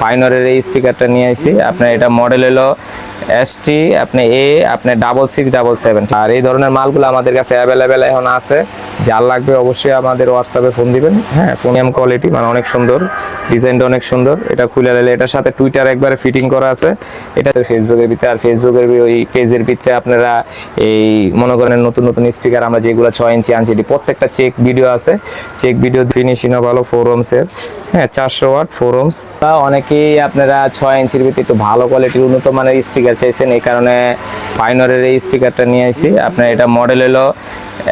পাইনরের এই স্পিকারটা নিয়ে আইছি। আপনার এটা মডেল হলো এসটি আপনি এ আপনি ডাবল সিক্স ডাবল সেভেন আর এই ধরনের মালগুলো আমাদের কাছে অ্যাভেলেবেল এখন আছে। যার লাগবে অবশ্যই আমাদের হোয়াটসঅ্যাপে ফোন দিবেন। হ্যাঁ প্রিমিয়াম কোয়ালিটি মানে অনেক সুন্দর ডিজাইনটা অনেক সুন্দর। এটা খুলে নিলে এটার সাথে টুইটার একবারে ফিটিং করা আছে। এটা ফেসবুকের ভিতরে, আর ফেসবুকের ওই পেজের ভিতরে আপনারা এই মনে করেন নতুন নতুন স্পিকার আমরা যেগুলো ছয় ইঞ্চি আনছি এটি প্রত্যেকটা চেক ভিডিও আছে। চেক ভিডিও ফিনিশিংও ভালো ফোর ওমসের হ্যাঁ চারশো ওয়াট ফোর তা অনেকেই আপনারা ছয় ইঞ্চির ভিতরে একটু ভালো কোয়ালিটির উন্নত মানের স্পিকার চাইছেন, এই কারণে পাইনরের এই স্পিকারটা নিয়ে আইছি। আপনার এটা মডেল হলো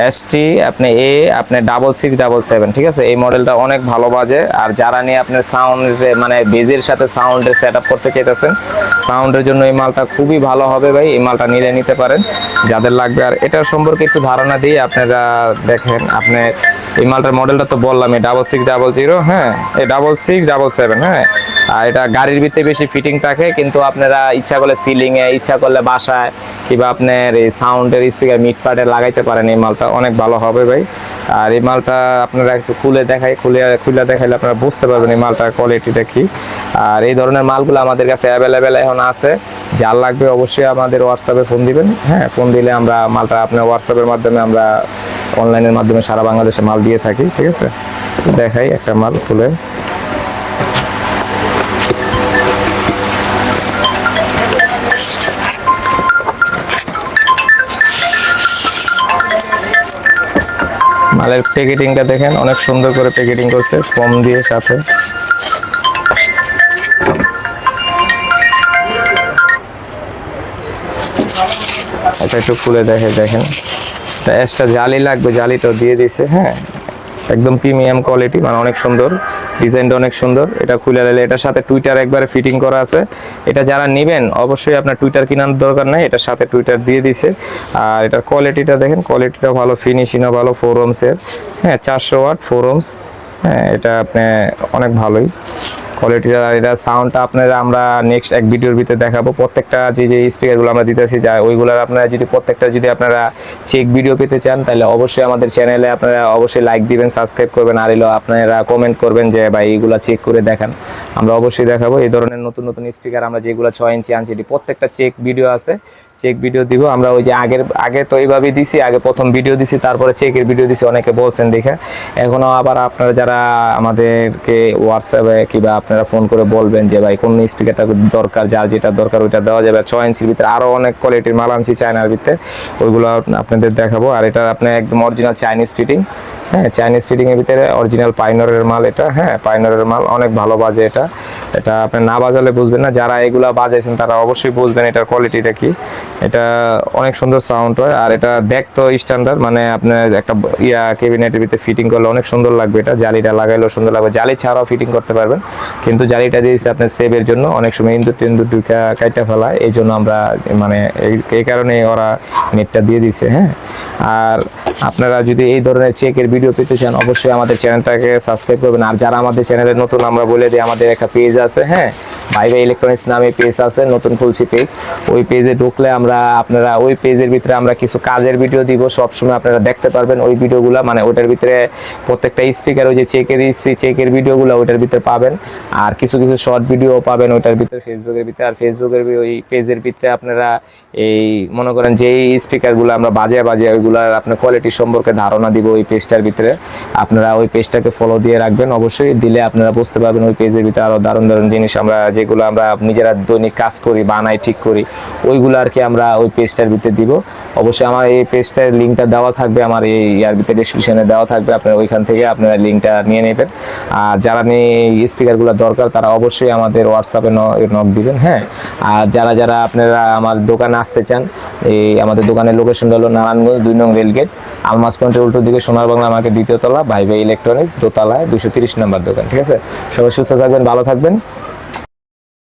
এসটি আপনি এ আপনি ডাবল সিক্স ডাবল সেভেন ঠিক আছে? এই মডেলটা অনেক ভালো বাজে। আর যারা নিয়ে আপনার সাউন্ড মানে বেজের সাথে সাউন্ডের সেট আপ করতে চাইতেছেন সাউন্ডের জন্য এই মালটা খুবই ভালো হবে ভাই। এই মালটা নিলে নিতে পারেন, যাদের লাগবে। আর এটার সম্পর্কে একটু ধারণা দিয়ে আপনারা দেখেন, আপনি এই মালটার মডেলটা তো বললাম, এই ডাবল সিক্স ডাবল জিরো হ্যাঁ? এই ডাবল সিক্স ডাবল সেভেন হ্যাঁ? আর এটা গাড়ির ভিতরে বেশি ফিটিং থাকে, কিন্তু আপনারা ইচ্ছা করলে সিলিং এ ইচ্ছা করলে বাসায়, কিংবা আপনার এই সাউন্ডের স্পিকার মিট পার্টে লাগাইতে পারেন এই মালটা, অনেক ভালো হবে ভাই। আর এই মালটা আপনারা একটু খুলে দেখাই, খুলে খুলে দেখাইলে আপনারা বুঝতে পারবেন এই মালটার কোয়ালিটিটা কি। আর এই ধরনের মালগুলো আমাদের কাছে অ্যাভেলেবেল এখন আছে। যার লাগবে অবশ্যই আমাদের হোয়াটসঅ্যাপে ফোন দিবেন হ্যাঁ? ফোন দিলে আমরা মালটা আপনার হোয়াটসঅ্যাপের মাধ্যমে আমরা অনলাইনের মাধ্যমে সারা বাংলাদেশে মাল দিয়ে থাকি, ঠিক আছে? দেখাই একটা মাল খুলে। মালের প্যাকেটিংটা দেখেন, অনেক সুন্দর করে প্যাকেটিং করছে, ফোম দিয়ে সাথে। এটা একটু খুলে দেখে দেখেন। এক্সট্রা জালি লাগবে জালিটাও দিয়ে দিছে হ্যাঁ। একদম প্রিমিয়াম কোয়ালিটি মানে অনেক সুন্দর ডিজাইনটা অনেক সুন্দর। এটা খুলে নিলে এটার সাথে টুইটার একবারে ফিটিং করা আছে। এটা যারা নেবেন, অবশ্যই আপনার টুইটার কেনার দরকার নাই, এটার সাথে টুইটার দিয়ে দিছে আর এটার কোয়ালিটিটা দেখেন কোয়ালিটিটা ভালো ফিনিশিংও ভালো ফোর ওমসের হ্যাঁ চারশো ওয়াট ফোর ওমস হ্যাঁ এটা আপনি, অনেক ভালোই। কোয়ালিটিটা এটা সাউন্ডটা আপনারা আমরা নেক্সট এক ভিডিওর ভিতরে দেখাবো। প্রত্যেকটা যে যে স্পিকারগুলো আমরা দিতেছি, যা ওইগুলোর আপনারা যদি প্রত্যেকটা যদি আপনারা চেক ভিডিও পেতে চান, তাহলে অবশ্যই আমাদের চ্যানেলে আপনারা অবশ্যই লাইক দিবেন সাবস্ক্রাইব করবেন, আর এলো আপনারা কমেন্ট করবেন যে, ভাই, এইগুলো চেক করে দেখান। আমরা অবশ্যই দেখাবো। এই ধরনের নতুন নতুন স্পিকার আমরা যেগুলো ছয় ইঞ্চি আনছি এটি প্রত্যেকটা চেক ভিডিও আছে। চেক ভিডিও দিব। আমরা ওই যে আগের, আগে তো এইভাবেই দিছি, আগে প্রথম ভিডিও দিছি, তারপরে চেকের ভিডিও দিছি, অনেকে বলছেন দেখে। এখনও আবার আপনারা যারা আমাদেরকে হোয়াটসঅ্যাপে কিংবা আপনারা ফোন করে বলবেন যে, ভাই, কোন স্পিকারটা দরকার? যার যেটা দরকার ওইটা দেওয়া যাবে। ছয় ইঞ্চির ভিতরে আরও অনেক কোয়ালিটির মাল আনছি চায়নার ভিতরে। ওইগুলো আপনাদের দেখাবো। আর এটা আপনার একদম অরিজিনাল চাইনিজ ফিটিং হ্যাঁ চাইনিজ ফিটিং এর ভিতরে অরিজিনাল পাইনরের মাল এটা। হ্যাঁ পাইনরের মাল অনেক ভালো বাজে এটা। এটা আপনি না বাজালে বুঝবেন না। যারা এগুলা বাজাইছেন, তারা অবশ্যই বুঝবেন এটার কোয়ালিটিটা কি। এটা অনেক সুন্দর সাউন্ড হয়। আর এটা দেখতো স্ট্যান্ডার্ড মানে আপনার একটা ইয়া ক্যাবিনেটের ভিতরে ফিটিং করলে অনেক সুন্দর লাগবে এটা। জালিটা লাগাইলেও সুন্দর লাগবে। জালি ছাড়াও ফিটিং করতে পারবেন। কিন্তু জালিটা দিয়েছে আপনার সেভের জন্য। অনেক সময় ইন্দুর টিন্দুর ঢুকা কাইটা ফেলা এই জন্য আমরা মানে এই- এই কারণে ওরা নেটটা দিয়ে দিছে হ্যাঁ। আর আপনারা যদি এই ধরনের চেকের ভিডিও পেতে চান, অবশ্যই আমাদের চ্যানেলটাকে সাবস্ক্রাইব করবেন। আর যারা আমাদের চ্যানেলে নতুন, আমরা বলে দিই, আমাদের একটা পেজ আছে হ্যাঁ? ভাই ইলেকট্রনিক্স নামে পেজ আছে, নতুন খুলছি পেজ ওই পেজে ঢুকলে আমরা আপনারা ওই পেজের ভিতরে আমরা কিছু কাজের ভিডিও দিব, সবসময় আপনারা দেখতে পারবেন ওই ভিডিওগুলো মানে ওটার ভিতরে প্রত্যেকটা স্পিকার ওই যে চেকের চেকের ভিডিওগুলো ওটার ভিতরে পাবেন। আর কিছু কিছু শর্ট ভিডিও পাবেন ওটার ভিতরে ফেসবুকের ভিতরে। আর ফেসবুকের ওই পেজের ভিতরে আপনারা এই, মনে করেন যে স্পিকারগুলো আমরা বাজে বাজে ওইগুলার আপনার কোয়ালিটি সম্পর্কে ধারণা দিব ওই পেজটার ভিতরে। আপনারা ওই পেজটাকে ফলো দিয়ে রাখবেন। অবশ্যই দিলে আপনারা বুঝতে পারবেন ওই পেজের ভিতরে আরও দারুণ দারুণ জিনিস আমরা, যেগুলো আমরা নিজেরা দৈনিক কাজ করি, বানাই, ঠিক করি, ওইগুলো আর কি আমরা ওই পেজটার ভিতরে দিব। অবশ্যই আমার এই পেজটার লিঙ্কটা দেওয়া থাকবে, আমার এই ইয়ার ভিতরে ডিসক্রিপশনে দেওয়া থাকবে, আপনারা ওইখান থেকে আপনারা লিঙ্কটা নিয়ে নেবেন। আর যারা এই স্পিকারগুলো দরকার, তারা অবশ্যই আমাদের হোয়াটসঅ্যাপে নক দিবেন হ্যাঁ? আর যারা যারা আপনারা আমার দোকানে আসতে চান, এই আমাদের দোকানের লোকেশনটা হলো নারায়ণগঞ্জ দুই নং রেলগেট আলমাস পয়েন্টের উল্টো দিকে সোনার বাংলা আমাকে দ্বিতীয় তলা ভাই ইলেকট্রনিক্স দোতলায় দুশো তিরিশ নম্বর দোকান, ঠিক আছে? সবাই সুস্থ থাকবেন, ভালো থাকবেন।